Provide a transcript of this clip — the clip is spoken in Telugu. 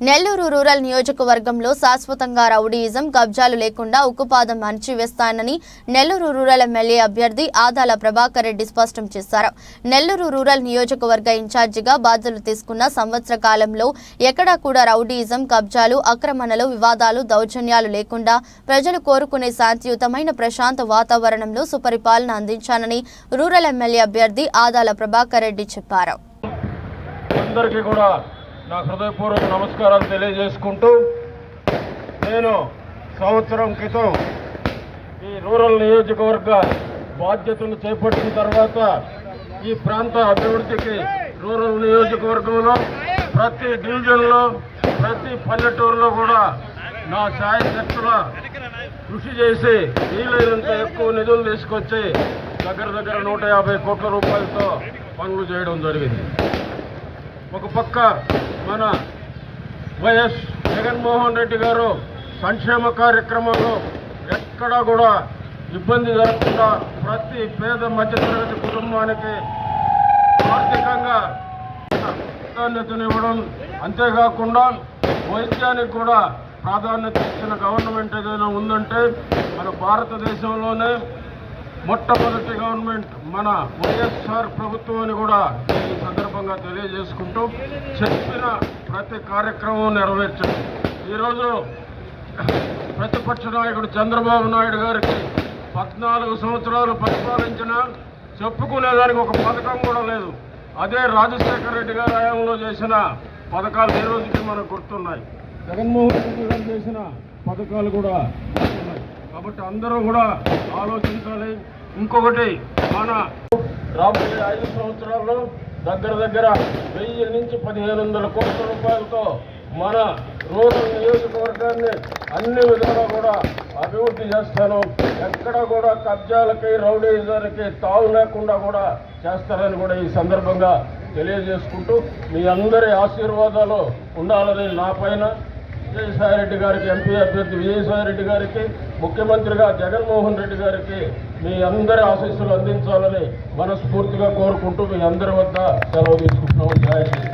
నెల్లూరు రూరల్ నియోజకవర్గంలో శాశ్వతంగా రౌడీయిజం కబ్జాలు లేకుండా ఉక్కుపాదం అణచివేస్తానని నెల్లూరు రూరల్ ఎమ్మెల్యే అభ్యర్థి ఆదాల ప్రభాకర్ రెడ్డి స్పష్టం చేశారు. నెల్లూరు రూరల్ నియోజకవర్గ ఇన్ఛార్జిగా బాధ్యతలు తీసుకున్న సంవత్సర కాలంలో ఎక్కడా కూడా రౌడీయిజం కబ్జాలు ఆక్రమణలు వివాదాలు దౌర్జన్యాలు లేకుండా ప్రజలు కోరుకునే శాంతియుతమైన ప్రశాంత వాతావరణంలో సుపరిపాలన అందించానని రూరల్ ఎమ్మెల్యే అభ్యర్థి ఆదాల ప్రభాకర్ రెడ్డి చెప్పారు. అందరికీ కూడా నా హృదయపూర్వక నమస్కారాలు తెలియజేసుకుంటూ నేను సంవత్సరం క్రితం ఈ రూరల్ నియోజకవర్గ బాధ్యతలు చేపట్టిన తర్వాత ఈ ప్రాంత అభివృద్ధికి రూరల్ నియోజకవర్గంలో ప్రతి డివిజన్లో ప్రతి పల్లెటూరులో కూడా నా సాయశక్తుల కృషి చేసి వీలైనంత ఎక్కువ నిధులు తీసుకొచ్చి దగ్గర దగ్గర నూట యాభై కోట్ల రూపాయలతో పనులు చేయడం జరిగింది. ఒక పక్క మన వైఎస్ జగన్మోహన్ రెడ్డి గారు సంక్షేమ కార్యక్రమాలు ఎక్కడా కూడా ఇబ్బంది జరగకుండా ప్రతి పేద మధ్యతరగతి కుటుంబానికి ఆర్థికంగా ప్రాధాన్యతనివ్వడం అంతేకాకుండా వైద్యానికి కూడా ప్రాధాన్యత ఇచ్చిన గవర్నమెంట్ ఏదైనా ఉందంటే మన భారతదేశంలోనే మొట్టమొదటి గవర్నమెంట్ మన వైఎస్ఆర్ ప్రభుత్వం అని కూడా ఈ సందర్భంగా తెలియజేసుకుంటూ చెప్పిన ప్రతి కార్యక్రమం నెరవేర్చండి ఈరోజు ప్రతిపక్ష నాయకుడు చంద్రబాబు నాయుడు గారికి పద్నాలుగు సంవత్సరాలు పరిపాలించిన చెప్పుకునేదానికి ఒక పథకం కూడా లేదు. అదే రాజశేఖర రెడ్డి గారి హయాంలో చేసిన పథకాలు ఈ రోజుకి మనకు గుర్తున్నాయి. జగన్మోహన్ రెడ్డి గారు చేసిన పథకాలు కూడా గుర్తున్నాయి. కాబట్టి అందరూ కూడా ఆలోచించి ఇంకొకటి మన రాబోయే ఐదు సంవత్సరాల్లో దగ్గర దగ్గర వెయ్యి నుంచి పదిహేను వందల కోట్ల రూపాయలతో మన రూరల్ నియోజకవర్గాన్ని అన్ని విధాలా కూడా అభివృద్ధి చేస్తాను. ఎక్కడ కూడా కబ్జాలకి రౌడీజాలకి తావు లేకుండా కూడా చేస్తారని కూడా ఈ సందర్భంగా తెలియజేసుకుంటూ మీ అందరి ఆశీర్వాదాలు ఉండాలని నా పైన విజయసాయిరెడ్డి గారికి ఎంపీ అభ్యర్థి విజయసాయిరెడ్డి గారికి ముఖ్యమంత్రిగా జగన్మోహన్ రెడ్డి గారికి మీ అందరి ఆశీస్సులు అందించాలని మనస్ఫూర్తిగా కోరుకుంటూ మీ అందరి వద్ద సెలవు తీసుకుంటున్నాం